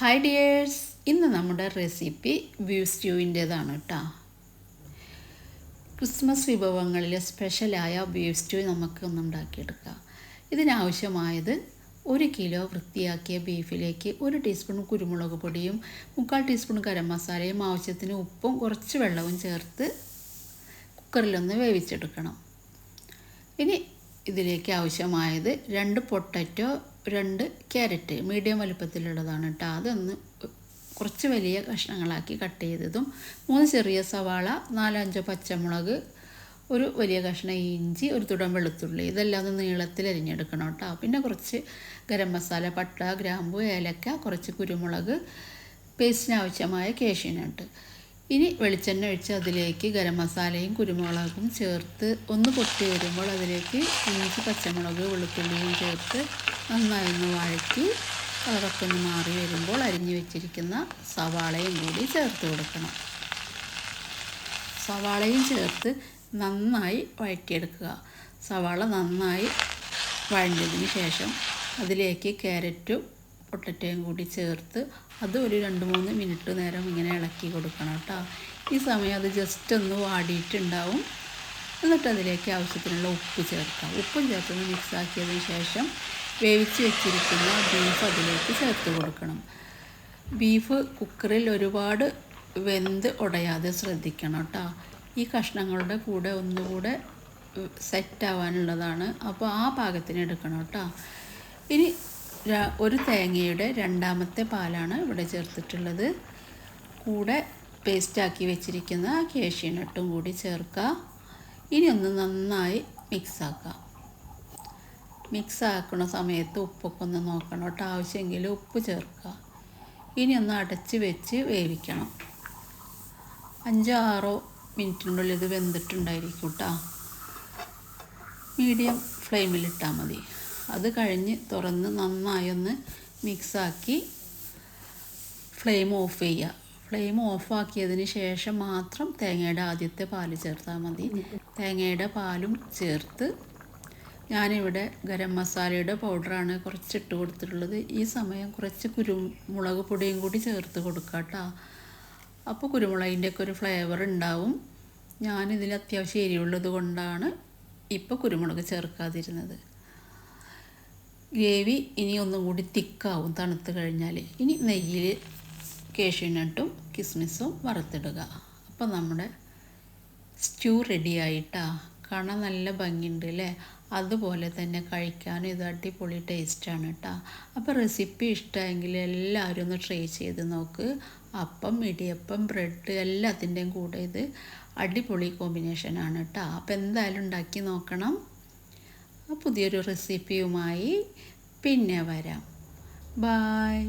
Hi dears ഇന്ന് നമ്മുടെ recipe beef സ്റ്റ്യൂവിന്റേതാണ് കേട്ടോ ക്രിസ്മസ് വിഭവങ്ങളിൽ സ്പെഷ്യലായ ബീഫ് സ്റ്റ്യൂ നമുക്ക് ഒന്ന് ഉണ്ടാക്കിയെടുക്കാം. ഇതിനാവശ്യമായത് ഒരു കിലോ വൃത്തിയാക്കിയ ബീഫിലേക്ക് ഒരു ടീസ്പൂൺ കുരുമുളക് പൊടിയും മുക്കാൽ ടീസ്പൂൺ ഗരം മസാലയും ആവശ്യത്തിന് ഉപ്പും കുറച്ച് വെള്ളവും ചേർത്ത് കുക്കറിലൊന്ന് വേവിച്ചെടുക്കണം. ഇനി ഇതിലേക്ക് ആവശ്യമായത് രണ്ട് പൊട്ടറ്റോ രണ്ട് ക്യാരറ്റ് മീഡിയം വലുപ്പത്തിലുള്ളതാണ് കേട്ടോ. അതൊന്ന് കുറച്ച് വലിയ കഷ്ണങ്ങളാക്കി കട്ട് ചെയ്തതും മൂന്ന് ചെറിയ സവാള നാലഞ്ചോ പച്ചമുളക് ഒരു വലിയ കഷ്ണം ഇഞ്ചി ഒരു തുടം വെളുത്തുള്ളി. ഇതെല്ലാം ഒന്ന് നീളത്തിൽ അരിഞ്ഞെടുക്കണം കേട്ടോ. പിന്നെ കുറച്ച് ഗരം മസാല പട്ട ഗ്രാമ്പു ഏലക്ക കുറച്ച് കുരുമുളക് പേസ്റ്റിന് ആവശ്യമായ കേഷ്യനട്ട് ഇനി വെളിച്ചെണ്ണ ഒഴിച്ച് അതിലേക്ക് ഗരം മസാലയും കുരുമുളകും ചേർത്ത് ഒന്ന് പൊട്ടി വരുമ്പോൾ അതിലേക്ക് ഇഞ്ചി പച്ചമുളക് വെളുത്തുള്ളിയും ചേർത്ത് നന്നായി ഒന്ന് വഴറ്റി കളറൊക്കെ ഒന്ന് മാറി വരുമ്പോൾ അരിഞ്ഞു വെച്ചിരിക്കുന്ന സവാളയും കൂടി ചേർത്ത് കൊടുക്കണം. സവാളയും ചേർത്ത് നന്നായി വഴറ്റിയെടുക്കുക. സവാള നന്നായി വഴഞ്ഞതിന് ശേഷം അതിലേക്ക് ക്യാരറ്റും പൊട്ടറ്റയും കൂടി ചേർത്ത് അത് ഒരു രണ്ട് മൂന്ന് മിനിറ്റ് നേരം ഇങ്ങനെ ഇളക്കി കൊടുക്കണം കേട്ടോ. ഈ സമയം അത് ജസ്റ്റ് ഒന്ന് വാടിയിട്ടുണ്ടാവും. എന്നിട്ട് അതിലേക്ക് ആവശ്യത്തിനുള്ള ഉപ്പ് ചേർക്കാം. ഉപ്പും ചേർത്തൊന്ന് മിക്സാക്കിയതിന് ശേഷം വേവിച്ച് വെച്ചിരിക്കുന്ന ബീഫ് അതിലേക്ക് ചേർത്ത് കൊടുക്കണം. ബീഫ് കുക്കറിൽ ഒരുപാട് വെന്ത് ഉടയാതെ ശ്രദ്ധിക്കണം കേട്ടോ ഈ കഷ്ണങ്ങളുടെ കൂടെ ഒന്നുകൂടെ സെറ്റ് ആവാനുള്ളതാണ്. അപ്പോൾ ആ പാകത്തിന് എടുക്കണം കേട്ടോ ഇനി ഒരു തേങ്ങയുടെ രണ്ടാമത്തെ പാലാണ് ഇവിടെ ചേർത്തിട്ടുള്ളത്. കൂടെ പേസ്റ്റാക്കി വെച്ചിരിക്കുന്ന കേഷ്യനട്ടും കൂടി ചേർക്കുക. ഇനി ഒന്ന് നന്നായി മിക്സാക്കാം മിക്സ് ആക്കുന്ന സമയത്ത് ഉപ്പൊക്കെ ഒന്ന് നോക്കണം കേട്ടോ. ആവശ്യമെങ്കിൽ ഉപ്പ് ചേർക്കുക. ഇനി ഒന്ന് അടച്ച് വെച്ച് വേവിക്കണം. അഞ്ചോ ആറോ മിനിറ്റിനുള്ളിൽ ഇത് വെന്തിട്ടുണ്ടായിരിക്കും കേട്ടോ. മീഡിയം ഫ്ലെയിമിലിട്ടാൽ മതി. അത് കഴിഞ്ഞ് തുറന്ന് നന്നായി ഒന്ന് മിക്സാക്കി ഫ്ലെയിം ഓഫ് ചെയ്യുക. ഫ്ലെയിം ഓഫാക്കിയതിന് ശേഷം മാത്രം തേങ്ങയുടെ ആദ്യത്തെ പാൽ ചേർത്താൽ മതി. തേങ്ങയുടെ പാലും ചേർത്ത് ഞാനിവിടെ ഗരം മസാലയുടെ പൗഡറാണ് കുറച്ച് ഇട്ട് കൊടുത്തിട്ടുള്ളത്. ഈ സമയം കുറച്ച് കുരുമുളക് പൊടിയും കൂടി ചേർത്ത് കൊടുക്കുക കേട്ടോ അപ്പോൾ കുരുമുളകിന്റെയൊക്കെ ഒരു ഫ്ലേവർ ഉണ്ടാവും. ഞാനിതിൽ അത്യാവശ്യം എരിവുള്ളത് കൊണ്ടാണ് ഇപ്പോൾ കുരുമുളക് ചേർക്കാതിരുന്നത്. ഗ്രേവി ഇനി ഒന്നും കൂടി തിക്കാവും തണുത്ത് കഴിഞ്ഞാൽ ഇനി നെയ്യിൽ കേഷ്യനട്ടും കിസ്മിസും വറുത്തിടുക. അപ്പോൾ നമ്മുടെ സ്റ്റ്യൂ റെഡിയായിട്ടാണ് കാണാൻ നല്ല ഭംഗിയുണ്ട് അല്ലേ അതുപോലെ തന്നെ കഴിക്കാനും ഇത് അടിപൊളി ടേസ്റ്റാണ് കേട്ടോ അപ്പോൾ റെസിപ്പി ഇഷ്ടമെങ്കിൽ എല്ലാവരും ഒന്ന് ട്രൈ ചെയ്ത് നോക്ക്. അപ്പം ഇടിയപ്പം ബ്രെഡ് എല്ലാത്തിന്റെയും കൂടെ ഇത് അടിപൊളി കോമ്പിനേഷനാണ് കേട്ടോ അപ്പോൾ എന്തായാലും ഉണ്ടാക്കി നോക്കണം. പുതിയൊരു റെസിപ്പിയുമായി പിന്നെ വരാം. ബായ്